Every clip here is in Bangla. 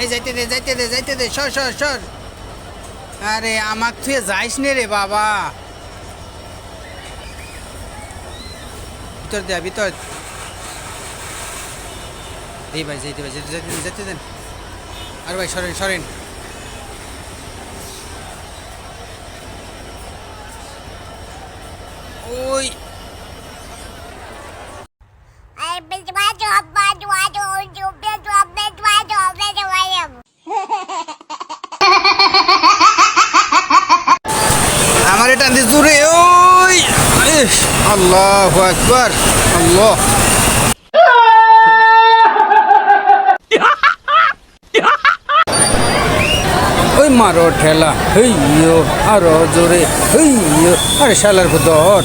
এই যাইতে দে যাইতে দে যাইতে দে সর সর সর। আরে আমাক তুই যাইস নে রে বাবা। ভিতর দে ভিতর। এই ভাই যাইতে ভাই যেতে দেন, যেতে দেন। আর ভাই সরেন সরেন। ওই আমার এটা জুড়ে ওই! আল্লাহু আকবার, আল্লাহ। ওই মারো ঠেলা, হইয়ো, আরও জোরে, হইয়ো, আরে শালার ভদর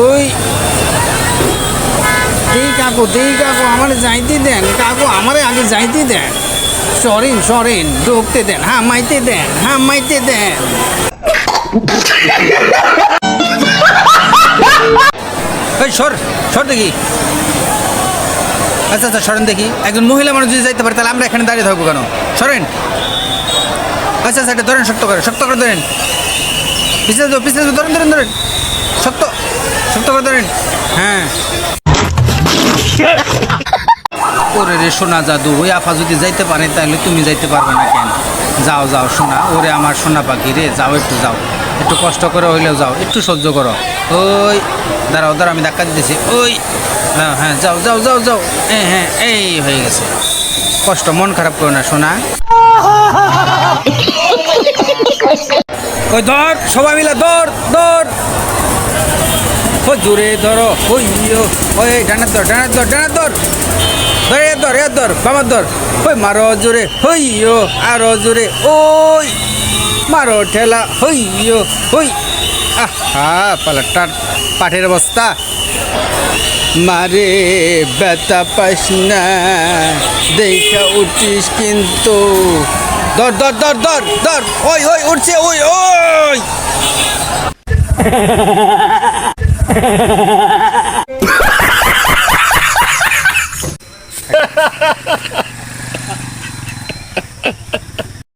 ওই। দেই কাকু দেই কাকু, আমার যাইতে দেন, কাকু, আমারে আগে যাইতে দেন। সরেন সরেন, ঢুকতে দেন হ্যাঁ মাইতে দেন হ্যাঁ মাইতে দেন। দেখি। আচ্ছা আচ্ছা সরেন দেখি। একজন মহিলা মানুষ যদি যাইতে পারে, তাহলে আমরা এখানে দাঁড়িয়ে থাকব কেন? সরেন। আচ্ছা আচ্ছা এটা ধরেন, শক্ত করে শক্ত করে ধরেন। ধরেন ধরেন ধরেন। শক্ত শক্ত করে ধরেন। হ্যাঁ। ওরে রে, সোনা জাদু, ওই আফা যদি যাইতে পারে, তাহলে তুমি যাইতে পারবে না কেন? যাও যাও, সোনা, ওরে আমার সোনা পাখি রে, যাও, একটু যাও। একটু কষ্ট করে হইলেও যাও, একটু সহ্য করো। ওই, দাঁড়াও দাঁড়াও, আমি ধাক্কা দিতেছি। ওই হ্যাঁ হ্যাঁ যাও যাও যাও যাও। হ্যাঁ হ্যাঁ এই হয়ে গেছে। কষ্ট, মন খারাপ করো না, সোনা। ওই ধর, সবাই মিলে ধর ধর। ও জোরে ধরো ওই ওই ডানার ধর ডানার ধর ডানার ধর। ধর ধর, এ ধর, বাবার ধর। ওই মারো জোরে হইয়ো আরও জোরে। ওই। মারো ঠেলা হইয়ো, হই। আহা, পালাটার পাঠের অবস্থা। মারে বেতা পাস না, দেখা উঠিস কিন্তু। ধর দর দর দর দর ওই ওই, উঠছে, ওই ওই।